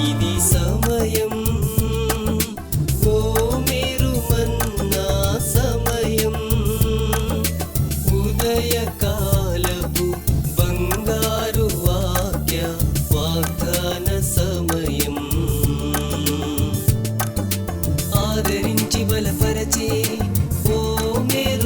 ఇది సమయం ఓ మీరు మన్నా సమయం. ఉదయకాలపు బంగారు వాక్య వాగ్దాన సమయం. ఆదరించి బలపరచే ఓ మేరు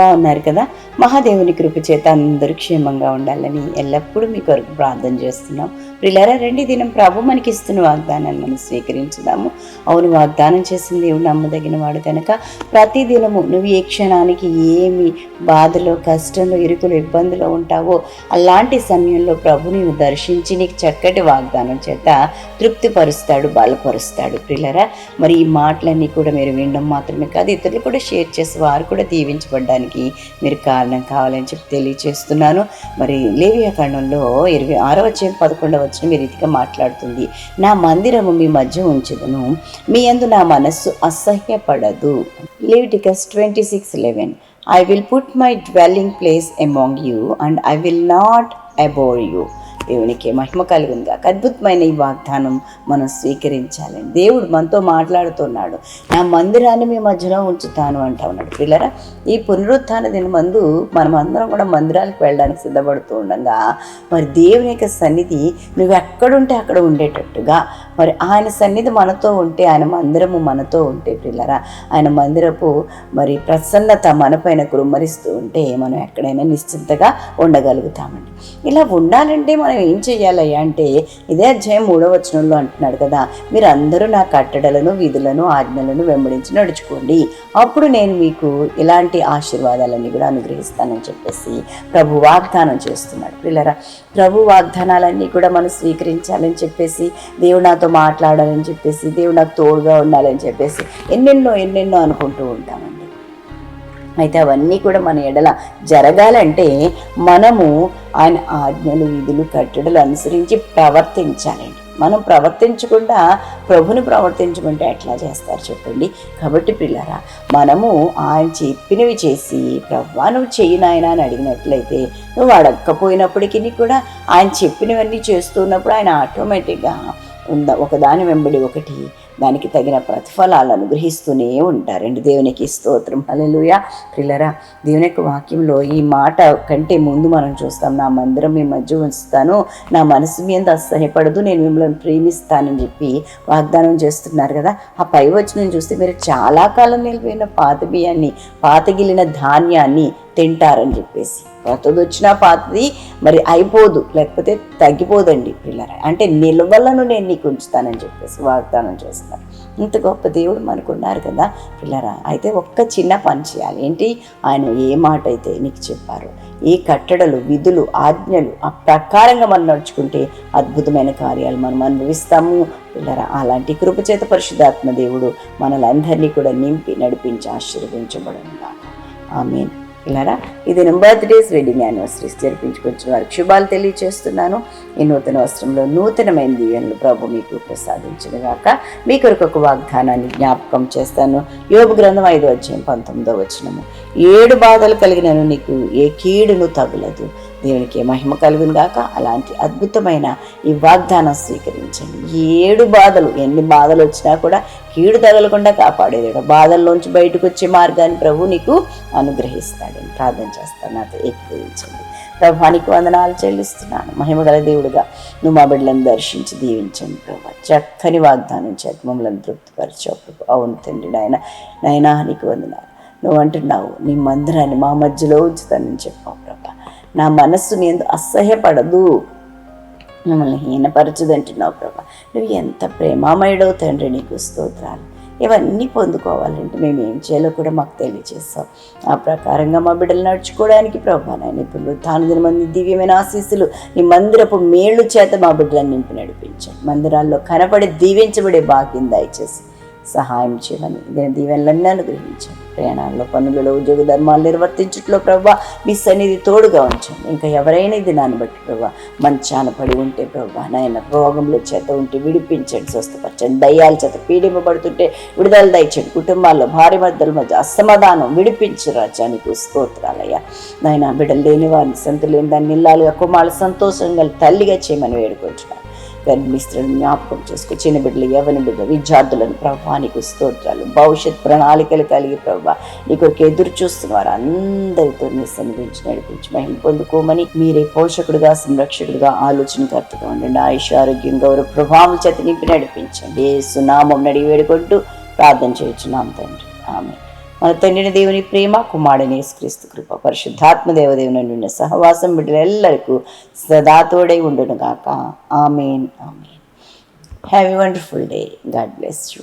బాగున్నారు కదా. మహాదేవుని కృప చేత అందరూ క్షేమంగా ఉండాలని ఎల్లప్పుడూ మీ కొరకు ప్రార్థన చేస్తున్నాం. ప్రిలరా రెండు దినం ప్రభు మనకి ఇస్తున్న వాగ్దానాన్ని మనం స్వీకరించుదాము. అవును వాగ్దానం చేసిన దేవుడు నమ్మదగిన వాడు కనుక ప్రతి దినము నువ్వు ఏ క్షణానికి ఏమి బాధలో కష్టంలో ఇరుకులు ఇబ్బందులో ఉంటావో అలాంటి సమయంలో ప్రభు నీవు దర్శించి నీకు చక్కటి వాగ్దానం చేత తృప్తిపరుస్తాడు బలపరుస్తాడు. ప్రిలరా మరి ఈ మాటలన్నీ కూడా మీరు వినడం మాత్రమే కాదు ఇతరులు కూడా షేర్ చేసి వారు కూడా దీవించబడడానికి మీరు కారణం కావాలని చెప్పి తెలియచేస్తున్నాను. మరి లేవియా కాండంలో ఇరవై ఆరో వచ్చే పదకొండవ వచ్చిన మీ రీతిగా మాట్లాడుతుంది. నా మందిరము మీ మధ్య ఉంచుదును. మీ అందు నా మనస్సు అసహ్యపడదు. Leviticus twenty six eleven. I will put my dwelling place among you and I will not abhor you దేవునికి మహిమ కలిగింది కాక అద్భుతమైన ఈ వాగ్దానం మనం స్వీకరించాలి. దేవుడు మనతో మాట్లాడుతున్నాడు. నా మందిరాన్ని మీ మధ్యలో ఉంచుతాను అంటా ఉన్నాడు. పిల్లరా ఈ పునరుత్థాన దిన మందు మనం అందరం కూడా మందిరాలకు వెళ్ళడానికి సిద్ధపడుతూ ఉండగా. మరి దేవుని యొక్క సన్నిధి నువ్వు ఎక్కడుంటే అక్కడ ఉండేటట్టుగా. మరి ఆయన సన్నిధి మనతో ఉంటే ఆయన మందిరము మనతో ఉంటే పిల్లరా ఆయన మందిరపు మరి ప్రసన్నత మనపైన కురుమరిస్తూ ఉంటే మనం ఎక్కడైనా నిశ్చింతగా ఉండగలుగుతామండి. ఇలా ఉండాలంటే మనం ఏం చేయాలయ్యా అంటే ఇదే అధ్యాయం మూడవ వచనంలో అంటున్నాడు కదా మీరు అందరూ నా కట్టడలను విధులను ఆజ్ఞలను వెంబడించి నడుచుకోండి. అప్పుడు నేను మీకు ఇలాంటి ఆశీర్వాదాలన్నీ కూడా అనుగ్రహిస్తానని చెప్పేసి ప్రభు వాగ్దానం చేస్తున్నాడు. పిల్లరా ప్రభు వాగ్దానాలన్నీ కూడా మనం స్వీకరించాలని చెప్పేసి దేవుడు నాతో మాట్లాడాలని చెప్పేసి దేవుడు నాకు తోడుగా ఉండాలని చెప్పేసి ఎన్నెన్నో ఎన్నెన్నో అనుకుంటూ ఉంటామండి. అయితే అవన్నీ కూడా మన ఎడల జరగాలంటే మనము ఆయన ఆజ్ఞలు విధులు కట్టడలు అనుసరించి ప్రవర్తించాలండి. మనం ప్రవర్తించకుండా ప్రభుని ప్రవర్తించుకుంటే ఎట్లా చేస్తారు చెప్పండి? కాబట్టి పిల్లరా మనము ఆయన చెప్పినవి చేసి ప్రవ్వా నువ్వు చెయ్యి నాయన అని అడిగినట్లయితే నువ్వు అడగకపోయినప్పటికీ కూడా ఆయన చెప్పినవన్నీ చేస్తున్నప్పుడు ఆయన ఆటోమేటిక్గా ఉందా ఒకదాని వెంబడి ఒకటి దానికి తగిన ప్రతిఫలాలు అనుగ్రహిస్తూనే ఉంటారండి దేవునికి స్తోత్రం. హలలుయ పిల్లరా దేవుని యొక్క వాక్యంలో ఈ మాట కంటే ముందు మనం చూస్తాం నా మందిరం మీ మధ్య ఉంచుతాను నా మనసు మీద అసహ్యపడదు నేను మిమ్మల్ని ప్రేమిస్తానని చెప్పి వాగ్దానం చేస్తున్నారు కదా. ఆ పై వచ్చిన చూస్తే మీరు చాలా కాలం నిలిపోయిన పాత బియ్యాన్ని పాతగిలిన ధాన్యాన్ని తింటారని చెప్పేసి. కొత్తది వచ్చినా పాతది మరి అయిపోదు లేకపోతే తగ్గిపోదండి పిల్లర అంటే నిల్వలను నేను నీకు ఉంచుతానని చెప్పేసి వాగ్దానం చేస్తాను ఇంత గొప్ప దేవుడు మనకున్నారు కదా పిల్లరా. అయితే ఒక్క చిన్న పని చేయాలి. ఏంటి? ఆయన ఏ మాట అయితే నీకు చెప్పారు ఈ కట్టడలు విధులు ఆజ్ఞలు ఆ ప్రకారంగా మనం నడుచుకుంటే అద్భుతమైన కార్యాలు మనం అనుభవిస్తాము. పిల్లరా అలాంటి కృపచేత పరిశుద్ధాత్మ దేవుడు మనలందరినీ కూడా నింపి నడిపించి ఆశీర్వదించబడను ఆమెను. ఇలారా ఇది బర్త్డేస్ వెడ్డింగ్ యానివర్సరీస్ జరిపించుకొచ్చిన వారికి శుభాలు తెలియచేస్తున్నాను. ఈ నూతన వస్త్రంలో నూతనమైన దీవెనలు ప్రభు మీకు ప్రసాదించిన గాక మీ కొరకు ఒక వాగ్దానాన్ని జ్ఞాపకం చేస్తాను. యోగ గ్రంథం ఐదో అధ్యాయం పంతొమ్మిదో వచనము. ఏడు బాధలు కలిగినను నీకు ఏ కీడును తగులదు. దేవునికి మహిమ కలుగును గాక. అలాంటి అద్భుతమైన ఈ వాగ్దానం స్వీకరించండి. ఏడు బాధలు ఎన్ని బాధలు వచ్చినా కూడా కీడు తగలకుండా కాపాడేదాడు బాధల్లోంచి బయటకు వచ్చే మార్గాన్ని ప్రభు నీకు అనుగ్రహిస్తాడని ప్రార్థన చేస్తాను. నాతో ఏకీభవించండి. ప్రభానికి వందనాలు చెల్లిస్తున్నాను. మహిమగల దేవుడుగా నువ్వు మా బిడ్డలను దర్శించి దీవించండి ప్రభా. చక్కని వాగ్దానం చేతి మమ్మల్ని తృప్తిపరిచావు ప్రభు. అవును తండ్రి నాయన నాయనా నీకు వందనాలు. నువ్వు అంటున్నావు నీ మందిరాన్ని మా మధ్యలో ఉంచుతానని చెప్పావు. నా మనస్సు మీద అసహ్యపడదు. మిమ్మల్ని హీనపరచదు అంటున్నావు ప్రభా. నువ్వు ఎంత ప్రేమామయుడో తండ్రి నీకు స్తోత్రాలు. ఇవన్నీ పొందుకోవాలంటే మేము ఏం చేయాలో కూడా మాకు తెలియజేస్తాం ఆ ప్రకారంగా మా బిడ్డలు నడుచుకోవడానికి ప్రభా నాయన ఇప్పుడు తాను మంది దివ్యమైన ఆశీస్సులు నీ మందిరపు మేళ్ళు చేత మా బిడ్డలను నింపి నడిపించాను మందిరాల్లో కనపడి దీవించబడే భాగ్యం దయచేసి సహాయం చేయమని. దీని దీవెనలన్నీ అనుగ్రహించండి. ప్రయాణాల్లో పనులలో ఉద్యోగ ధర్మాలు నిర్వర్తించట్లో ప్రభా మీ సన్నిధి తోడుగా ఉంచండి. ఇంకా ఎవరైనా ఇది బట్టి ప్రభా మంచాన పడి ఉంటే ప్రభా నాయన రోగంలో చేత ఉంటే విడిపించండి స్వస్థపరచండి. దయ్యాల చేత పీడింపబడుతుంటే విడుదల దయచండి కుటుంబాల్లో భార్య మధ్యల మధ్య అసమాధానం విడిపించు రాజ్యానికి స్తోత్రాలయ్యా. నాయన బిడ్డలు లేని వారిని సంత లేని దాన్ని ఇల్లాలుగా కుమారులు సంతోషంగా తల్లిగా చేయమని వేడుకుంటున్నాను గర్భిణీ జ్ఞాపకం చేసుకో చిన్న బిడ్డలు యవన బిడ్డ విద్యార్థులను ప్రభా నీకు స్తోత్రాలు భవిష్యత్ ప్రణాళికలు కలిగి ప్రభా నీకు ఎదురు చూస్తున్న వారు అందరితో నీ సన్నిధించి నడిపించి మహిళ పొందుకోమని మీరే పోషకుడుగా సంరక్షకుడుగా ఆలోచనకర్తగా ఉండండి. ఆయుష ఆరోగ్యం గౌరవ ప్రభావం చేత నింపి నడిపించండి. ఏ సునామం నడివేడుకుంటూ ప్రార్థన ప్రార్థన నామ తండ్రి. ఆమె మన తండ్రిని దేవుని ప్రేమ కుమారుని యేసుక్రీస్తు కృప పరిశుద్ధాత్మ దేవదేవుని నిన్న సహవాసం బిడ్డలెల్లరికూ సదా తోడై ఉండును గాక amen. Amen have a wonderful day God bless you